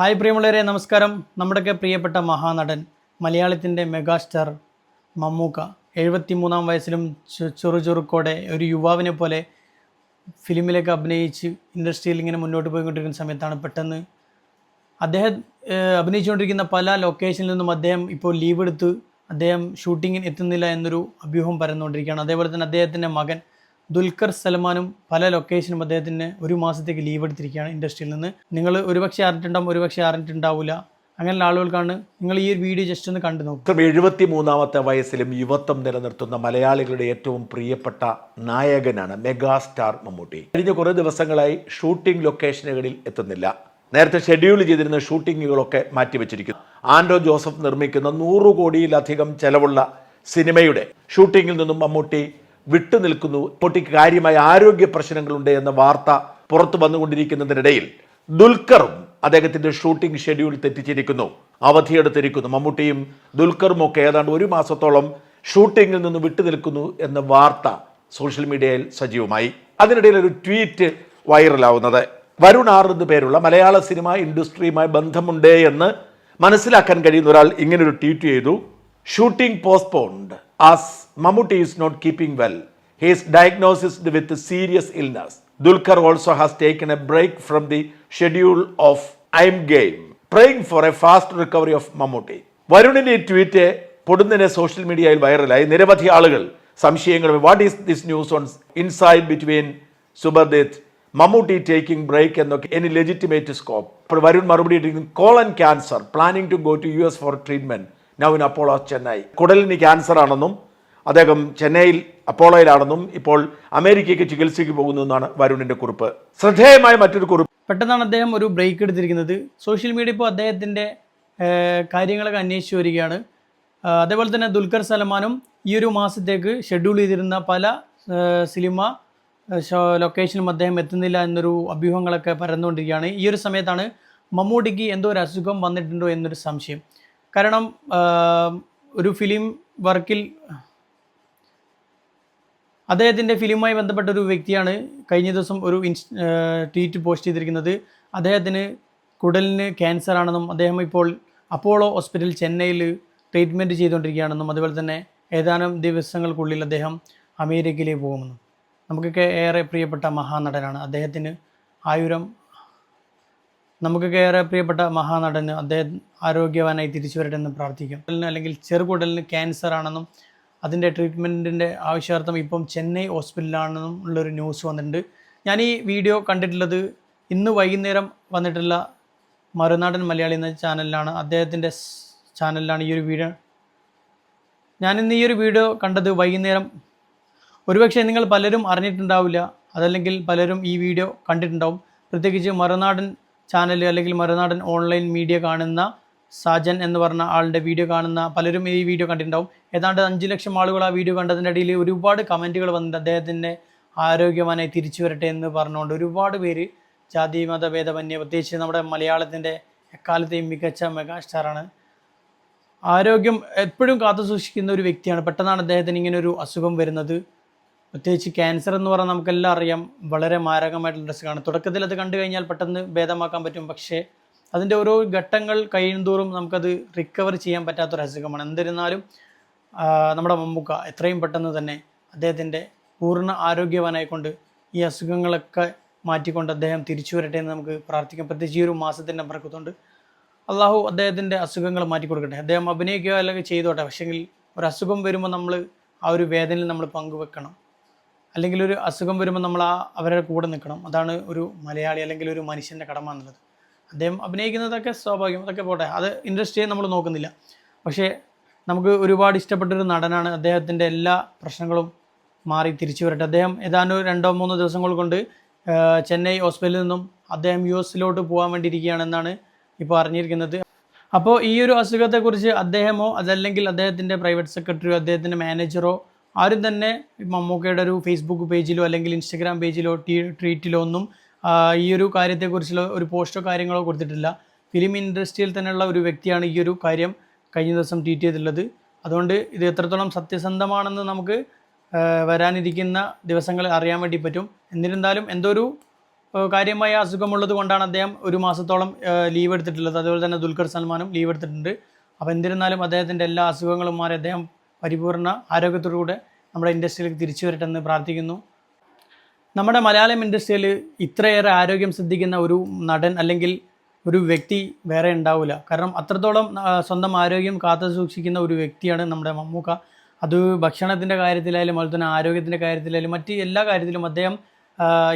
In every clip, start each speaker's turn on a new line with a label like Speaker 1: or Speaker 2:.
Speaker 1: Hi പ്രിയമുള്ളവരെ നമസ്കാരം. നമ്മുടെയൊക്കെ പ്രിയപ്പെട്ട മഹാനടൻ മലയാളത്തിന്റെ മെഗാസ്റ്റാർ മമ്മൂക്ക. എഴുപത്തിമൂന്നാം വയസ്സിലും ചെറു ചെറുക്കോടെ ഒരു യുവാവിനെ പോലെ ഫിലിമിലേക്ക് അഭിനയിച്ച് ഇൻഡസ്ട്രിയിൽ ഇങ്ങനെ മുന്നോട്ട് പോയിക്കൊണ്ടിരിക്കുന്ന സമയത്താണ് പെട്ടെന്ന് അദ്ദേഹം അഭിനയിച്ചുകൊണ്ടിരിക്കുന്ന പല ലൊക്കേഷനിൽ നിന്നും അദ്ദേഹം ഇപ്പോൾ ലീവ് എടുത്ത് അദ്ദേഹം ഷൂട്ടിങ്ങിന് എത്തുന്നില്ല എന്നൊരു അഭ്യൂഹം പരന്നുകൊണ്ടിരിക്കുകയാണ്. അതേപോലെ തന്നെ അദ്ദേഹത്തിന്റെ മകൻ ദുൽഖർ സൽമാനും പല ലൊക്കേഷനും അദ്ദേഹത്തിന് ഒരു മാസത്തേക്ക് ലീവ് എടുത്തിരിക്കുകയാണ് ഇൻഡസ്ട്രിയിൽ നിന്ന്. നിങ്ങൾ ഒരുപക്ഷെ അറിഞ്ഞിട്ടുണ്ടാവും ഒരുപക്ഷെ അറിഞ്ഞിട്ടുണ്ടാവില്ല അങ്ങനെയുള്ള ആളുകൾക്കാണ് നിങ്ങൾ ഈ ഒരു വീഡിയോ ജസ്റ്റ് ഒന്ന് കണ്ടു
Speaker 2: ചിത്രം എഴുപത്തി മൂന്നാമത്തെ വയസ്സിലും യുവത്വം നിലനിർത്തുന്ന മലയാളികളുടെ ഏറ്റവും പ്രിയപ്പെട്ട നായകനാണ് മെഗാസ്റ്റാർ മമ്മൂട്ടി. കഴിഞ്ഞ കുറേ ദിവസങ്ങളായി ഷൂട്ടിംഗ് ലൊക്കേഷനുകളിൽ എത്തുന്നില്ല. നേരത്തെ ഷെഡ്യൂൾ ചെയ്തിരുന്ന ഷൂട്ടിങ്ങുകളൊക്കെ മാറ്റിവെച്ചിരിക്കുന്നു. ആൻഡ്രോ ജോസഫ് നിർമ്മിക്കുന്ന നൂറ് കോടിയിലധികം ചെലവുള്ള സിനിമയുടെ ഷൂട്ടിങ്ങിൽ നിന്നും മമ്മൂട്ടി വിട്ടുനിൽക്കുന്നു കുട്ടിക്ക് കാര്യമായ ആരോഗ്യ പ്രശ്നങ്ങളുണ്ട് എന്ന വാർത്ത പുറത്തു വന്നുകൊണ്ടിരിക്കുന്നതിനിടയിൽ ദുൽഖറും അദ്ദേഹത്തിന്റെ ഷൂട്ടിംഗ് ഷെഡ്യൂൾ തെറ്റിച്ചിരിക്കുന്നു. അവധിയെടുത്തിരിക്കുന്നു. മമ്മൂട്ടിയും ദുൽഖറും ഒക്കെ ഏതാണ്ട് ഒരു മാസത്തോളം ഷൂട്ടിങ്ങിൽ നിന്ന് വിട്ടുനിൽക്കുന്നു എന്ന വാർത്ത സോഷ്യൽ മീഡിയയിൽ സജീവമായി. അതിനിടയിൽ ഒരു ട്വീറ്റ് വൈറലാവുന്നത്. വരുൺ ആർ എന്ന് പേരുള്ള മലയാള സിനിമ ഇൻഡസ്ട്രിയുമായി ബന്ധമുണ്ട് എന്ന് മനസ്സിലാക്കാൻ കഴിയുന്ന ഒരാൾ ഇങ്ങനൊരു ട്വീറ്റ് ചെയ്തു. Shooting postponed as Mammootty is not keeping well he's diagnosed with serious illness Dulquer also has taken a break from the schedule of I'm game praying for a fast recovery of Mammootty വരുണിന്റെ tweet പൊടുന്നതിനെ social മീഡിയയിൽ വൈറലായി നിരവധി ആളുകൾ സംശയങ്ങളും what is this news on inside between സുബർദിത്ത് Mammootty taking break എന്നൊക്കെ any legitimate scope അപ്പോൾ വരുൺ മറുപടി ഇട്ടിരിക്കുന്നു colon cancer planning to go to U S for treatment now in Apollo Chennai. കുടലിന് cancer ആണെന്നും അദ്ദേഹം ചെന്നൈയിൽ അപ്പോളോയിലാണെന്നും ഇപ്പോൾ അമേരിക്കയ്ക്ക് ചികിത്സയ്ക്ക് പോകുന്നു എന്നാണ് വരുണിന്റെ കുറിപ്പ്. ശ്രദ്ധേയമായ മറ്റൊരു കുറിപ്പ്.
Speaker 1: പെട്ടെന്നാണ് അദ്ദേഹം ഒരു ബ്രേക്ക് എടുത്തിരിക്കുന്നത്. സോഷ്യൽ മീഡിയ ഇപ്പോൾ അദ്ദേഹത്തിന്റെ കാര്യങ്ങളൊക്കെ അന്വേഷിച്ച് വരികയാണ്. അതേപോലെ തന്നെ ദുൽഖർ സൽമാനും ഈ ഒരു മാസത്തേക്ക് ഷെഡ്യൂൾ ചെയ്തിരുന്ന പല സിനിമ ലൊക്കേഷനും അദ്ദേഹം എത്തുന്നില്ല എന്നൊരു അഭ്യൂഹങ്ങളൊക്കെ പരന്നുകൊണ്ടിരിക്കുകയാണ്. ഈ ഒരു സമയത്താണ് മമ്മൂട്ടിക്ക് എന്തോ ഒരു അസുഖം വന്നിട്ടുണ്ടോ എന്നൊരു സംശയം. കാരണം ഒരു ഫിലിം വർക്കിൽ അദ്ദേഹത്തിന്റെ ഫിലിമുമായി ബന്ധപ്പെട്ട ഒരു വ്യക്തിയാണ് കഴിഞ്ഞ ദിവസം ഒരു ഇൻസ് ട്വീറ്റ് പോസ്റ്റ് ചെയ്തിരിക്കുന്നത്. അദ്ദേഹത്തിന് കുടലിന് ക്യാൻസർ ആണെന്നും അദ്ദേഹം ഇപ്പോൾ അപ്പോളോ ഹോസ്പിറ്റൽ ചെന്നൈയിൽ ട്രീറ്റ്മെന്റ് ചെയ്തുകൊണ്ടിരിക്കുകയാണെന്നും അതുപോലെ തന്നെ ഏതാനും ദിവസങ്ങൾക്കുള്ളിൽ അദ്ദേഹം അമേരിക്കയിലേക്ക് പോകുമെന്നും. നമുക്കൊക്കെ ഏറെ പ്രിയപ്പെട്ട മഹാനടനാണ്. അദ്ദേഹത്തിന് ആയുരം നമുക്കൊക്കെ ഏറെ പ്രിയപ്പെട്ട മഹാനടന് അദ്ദേഹം ആരോഗ്യവാനായി തിരിച്ചു വരട്ടെ എന്ന് പ്രാർത്ഥിക്കാം അല്ലെങ്കിൽ ചെറുകുടലിന് ക്യാൻസർ ആണെന്നും അതിന്റെ ട്രീറ്റ്മെന്റിന്റെ ആവശ്യാർത്ഥം ഇപ്പം ചെന്നൈ ഹോസ്പിറ്റലിലാണെന്നും ഉള്ളൊരു ന്യൂസ് വന്നിട്ടുണ്ട്. ഞാൻ ഈ വീഡിയോ കണ്ടിട്ടുള്ളത് ഇന്ന് വൈകുന്നേരം വന്നിട്ടുള്ള മറുനാടൻ മലയാളി എന്ന ചാനലിലാണ്. അദ്ദേഹത്തിന്റെ ചാനലിലാണ് ഈ ഒരു വീഡിയോ. ഞാനിന്ന് ഈ ഒരു വീഡിയോ കണ്ടത് വൈകുന്നേരം. ഒരുപക്ഷെ നിങ്ങൾ പലരും അറിഞ്ഞിട്ടുണ്ടാവില്ല. അതല്ലെങ്കിൽ പലരും ഈ വീഡിയോ കണ്ടിട്ടുണ്ടാവും. പ്രത്യേകിച്ച് മറുനാടൻ ചാനൽ അല്ലെങ്കിൽ മറുനാടൻ ഓൺലൈൻ മീഡിയ കാണുന്ന സാജൻ എന്ന് പറഞ്ഞ ആളുടെ വീഡിയോ കാണുന്ന പലരും ഈ വീഡിയോ കണ്ടിട്ടുണ്ടാവും. ഏതാണ്ട് അഞ്ച് ലക്ഷം ആളുകൾ ആ വീഡിയോ കണ്ടതിന്റെ ഇടയിൽ ഒരുപാട് കമന്റുകൾ വന്നിട്ട് അദ്ദേഹത്തിന്റെ ആരോഗ്യവാനായി തിരിച്ചു വരട്ടെ എന്ന് പറഞ്ഞുകൊണ്ട് ഒരുപാട് പേര് ജാതി മത ഭേദമന്യ പ്രത്യേകിച്ച് നമ്മുടെ മലയാളത്തിന്റെ എക്കാലത്തെയും മികച്ച മെഗാസ്റ്റാറാണ്. ആരോഗ്യം എപ്പോഴും കാത്തു സൂക്ഷിക്കുന്ന ഒരു വ്യക്തിയാണ്. പെട്ടെന്നാണ് അദ്ദേഹത്തിന് ഇങ്ങനെ ഒരു അസുഖം വരുന്നത്. പ്രത്യേകിച്ച് ക്യാൻസർ എന്ന് പറഞ്ഞാൽ നമുക്കെല്ലാം അറിയാം. വളരെ മാരകമായിട്ടുള്ള റിസ്ക്കാണ് തുടക്കത്തിൽ അത് കണ്ടു കഴിഞ്ഞാൽ പെട്ടെന്ന് ഭേദമാക്കാൻ പറ്റും. പക്ഷേ അതിന്റെ ഓരോ ഘട്ടങ്ങൾ കഴിയുന്തോറും നമുക്കത് റിക്കവർ ചെയ്യാൻ പറ്റാത്തൊരു അസുഖമാണ്. എന്നിരുന്നാലും നമ്മുടെ മമ്മൂക്ക എത്രയും പെട്ടെന്ന് തന്നെ അദ്ദേഹത്തിന്റെ പൂർണ ആരോഗ്യവാനായിക്കൊണ്ട് ഈ അസുഖങ്ങളൊക്കെ മാറ്റിക്കൊണ്ട് അദ്ദേഹം തിരിച്ചു വരട്ടെ എന്ന് നമുക്ക് പ്രാർത്ഥിക്കാം. പ്രത്യേകിച്ച് ഈ ഒരു മാസത്തിന്റെ പറക്കത്തുകൊണ്ട് അള്ളാഹു അദ്ദേഹത്തിന്റെ അസുഖങ്ങൾ മാറ്റി കൊടുക്കട്ടെ അദ്ദേഹം അഭിനയിക്കുക അല്ലെങ്കിൽ ചെയ്തോട്ടെ. പക്ഷേങ്കിൽ ഒരു അസുഖം വരുമ്പോൾ നമ്മൾ ആ ഒരു വേദനയിൽ നമ്മൾ പങ്കുവെക്കണം. അല്ലെങ്കിൽ ഒരു അസുഖം വരുമ്പോൾ നമ്മൾ ആ അവരുടെ കൂടെ നിൽക്കണം അതാണ് ഒരു മലയാളി അല്ലെങ്കിൽ ഒരു മനുഷ്യന്റെ കടമ എന്നുള്ളത് അദ്ദേഹം അഭിനയിക്കുന്നതൊക്കെ സ്വാഭാവികം. അതൊക്കെ പോട്ടെ. അത് ഇൻഡസ്ട്രിയെ നമ്മൾ നോക്കുന്നില്ല. പക്ഷേ നമുക്ക് ഒരുപാട് ഇഷ്ടപ്പെട്ടൊരു നടനാണ് അദ്ദേഹത്തിന്റെ എല്ലാ പ്രശ്നങ്ങളും മാറി തിരിച്ചു വരട്ടെ. അദ്ദേഹം ഏതാണ്ട് രണ്ടോ മൂന്നോ ദിവസങ്ങൾ കൊണ്ട് ചെന്നൈ ഹോസ്പിറ്റലിൽ നിന്നും അദ്ദേഹം യു എസിലോട്ട് പോകാൻ വേണ്ടിയിരിക്കുകയാണെന്നാണ് ഇപ്പോൾ അറിഞ്ഞിരിക്കുന്നത്. അപ്പോൾ ഈ ഒരു അസുഖത്തെക്കുറിച്ച് അദ്ദേഹമോ അതല്ലെങ്കിൽ അദ്ദേഹത്തിന്റെ പ്രൈവറ്റ് സെക്രട്ടറിയോ അദ്ദേഹത്തിന്റെ മാനേജറോ ആരും തന്നെ മമ്മൂക്കയുടെ ഒരു ഫേസ്ബുക്ക് പേജിലോ അല്ലെങ്കിൽ ഇൻസ്റ്റഗ്രാം പേജിലോ ട്വീ ട്വീറ്റിലോ ഒന്നും ഈ ഒരു കാര്യത്തെക്കുറിച്ചുള്ള ഒരു പോസ്റ്റോ കാര്യങ്ങളോ കൊടുത്തിട്ടില്ല. ഫിലിം ഇൻഡസ്ട്രിയിൽ തന്നെയുള്ള ഒരു വ്യക്തിയാണ് ഈ ഒരു കാര്യം കഴിഞ്ഞ ദിവസം ട്വീറ്റ് ചെയ്തിട്ടുള്ളത്. അതുകൊണ്ട് ഇത് എത്രത്തോളം സത്യസന്ധമാണെന്ന് നമുക്ക് വരാനിരിക്കുന്ന ദിവസങ്ങൾ അറിയാൻ വേണ്ടി പറ്റും. എന്നിരുന്നാലും എന്തോ ഒരു കാര്യമായ അസുഖമുള്ളത് കൊണ്ടാണ് അദ്ദേഹം ഒരു മാസത്തോളം ലീവ് എടുത്തിട്ടുള്ളത്. അതുപോലെ തന്നെ ദുൽഖർ സൽമാനും ലീവ് എടുത്തിട്ടുണ്ട്. അപ്പോൾ എന്നിരുന്നാലും അദ്ദേഹത്തിന്റെ എല്ലാ അസുഖങ്ങളും മാറി അദ്ദേഹം പരിപൂർണ ആരോഗ്യത്തോടുകൂടെ നമ്മുടെ ഇൻഡസ്ട്രിയിലേക്ക് തിരിച്ചു വരട്ടെ എന്ന് പ്രാർത്ഥിക്കുന്നു. നമ്മുടെ മലയാളം ഇൻഡസ്ട്രിയിൽ ഇത്രയേറെ ആരോഗ്യം ശ്രദ്ധിക്കുന്ന ഒരു നടൻ അല്ലെങ്കിൽ ഒരു വ്യക്തി വേറെ ഉണ്ടാവില്ല. കാരണം അത്രത്തോളം സ്വന്തം ആരോഗ്യം കാത്തു സൂക്ഷിക്കുന്ന ഒരു വ്യക്തിയാണ് നമ്മുടെ മമ്മൂക്ക. അത് ഭക്ഷണത്തിന്റെ കാര്യത്തിലായാലും അതുപോലെ തന്നെ ആരോഗ്യത്തിന്റെ കാര്യത്തിലായാലും മറ്റ് എല്ലാ കാര്യത്തിലും അദ്ദേഹം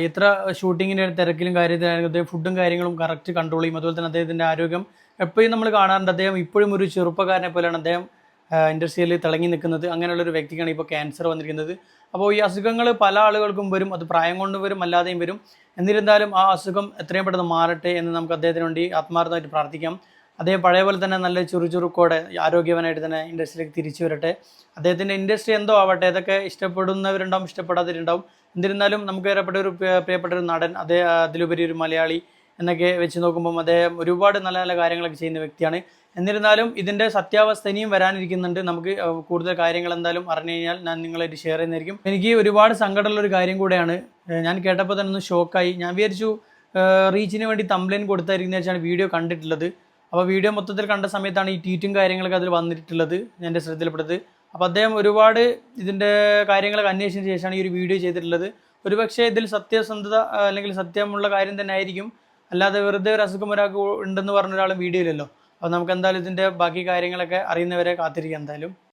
Speaker 1: എത്ര ഷൂട്ടിങ്ങിന്റെ തിരക്കിലും കാര്യത്തിലായാലും അദ്ദേഹം ഫുഡും കാര്യങ്ങളും കറക്റ്റ് കൺട്രോൾ ചെയ്യും. അതുപോലെ തന്നെ അദ്ദേഹത്തിന്റെ ആരോഗ്യം എപ്പോഴും നമ്മൾ കാണാറുണ്ട്. അദ്ദേഹം ഇപ്പോഴും ഒരു ചെറുപ്പക്കാരനെ പോലെയാണ്. അദ്ദേഹം ഇൻഡസ്ട്രിയിൽ തിളങ്ങി നിൽക്കുന്നത് അങ്ങനെയുള്ള ഒരു വ്യക്തിക്കാണ് ഇപ്പോൾ ക്യാൻസർ വന്നിരിക്കുന്നത്. അപ്പോൾ ഈ അസുഖങ്ങൾ പല ആളുകൾക്കും വരും അത് പ്രായം കൊണ്ട് വരും അല്ലാതെയും വരും. എന്നിരുന്നാലും ആ അസുഖം എത്രയും പെട്ടെന്ന് മാറട്ടെ എന്ന് നമുക്ക് അദ്ദേഹത്തിന് വേണ്ടി ആത്മാർത്ഥമായിട്ട് പ്രാർത്ഥിക്കാം. അദ്ദേഹം പഴയ പോലെ തന്നെ നല്ല ചുറുചുറുക്കോടെ ആരോഗ്യവാനായിട്ട് തന്നെ ഇൻഡസ്ട്രിയിലേക്ക് തിരിച്ചു വരട്ടെ. അദ്ദേഹത്തിന്റെ ഇൻഡസ്ട്രി എന്തോ ആവട്ടെ ഇതൊക്കെ ഇഷ്ടപ്പെടുന്നവരുണ്ടാവും ഇഷ്ടപ്പെടാത്തവരുണ്ടാവും. എന്നിരുന്നാലും നമുക്ക് ഏറെപ്പെട്ട ഒരു പ്രിയപ്പെട്ട ഒരു നടൻ അതേ അതിലുപരി ഒരു മലയാളി എന്നൊക്കെ വെച്ച് നോക്കുമ്പോൾ അദ്ദേഹം ഒരുപാട് നല്ല നല്ല കാര്യങ്ങളൊക്കെ ചെയ്യുന്ന വ്യക്തിയാണ്. എന്നിരുന്നാലും ഇതിന്റെ സത്യാവസ്ഥ ഇനിയും വരാനിരിക്കുന്നുണ്ട്. നമുക്ക് കൂടുതൽ കാര്യങ്ങൾ എന്തായാലും അറിഞ്ഞു കഴിഞ്ഞാൽ ഞാൻ നിങ്ങളായിട്ട് ഷെയർ ചെയ്യുന്നതായിരിക്കും. എനിക്ക് ഒരുപാട് സങ്കടമുള്ളൊരു കാര്യം കൂടെയാണ്. ഞാൻ കേട്ടപ്പോൾ തന്നെ ഒന്ന് ഷോക്കായി ഞാൻ വിചാരിച്ചു റീച്ചിന് വേണ്ടി തംബ്ലൈൻ കൊടുത്തായിരിക്കുന്ന വെച്ചാണ് വീഡിയോ കണ്ടിട്ടുള്ളത്. അപ്പോൾ വീഡിയോ മൊത്തത്തിൽ കണ്ട സമയത്താണ് ഈ ട്വീറ്റും കാര്യങ്ങളൊക്കെ അതിൽ വന്നിട്ടുള്ളത് എന്റെ ശ്രദ്ധയിൽപ്പെട്ടത്. അപ്പോൾ അദ്ദേഹം ഒരുപാട് ഇതിന്റെ കാര്യങ്ങളൊക്കെ അന്വേഷിച്ചതിന് ശേഷമാണ് ഈ ഒരു വീഡിയോ ചെയ്തിട്ടുള്ളത്. ഒരുപക്ഷേ ഇതിൽ സത്യസന്ധത അല്ലെങ്കിൽ സത്യമുള്ള കാര്യം തന്നെ ആയിരിക്കും. അല്ലാതെ വെറുതെ ഒരു അസുഖം ഒരാൾക്ക് ഉണ്ടെന്ന് പറഞ്ഞ ഒരാൾ വീഡിയോ ഇല്ലല്ലോ അപ്പോൾ നമുക്ക് എന്തായാലും ഇതിന്റെ ബാക്കി കാര്യങ്ങളൊക്കെ അറിയുന്നവരെ കാത്തിരിക്കാം എന്തായാലും.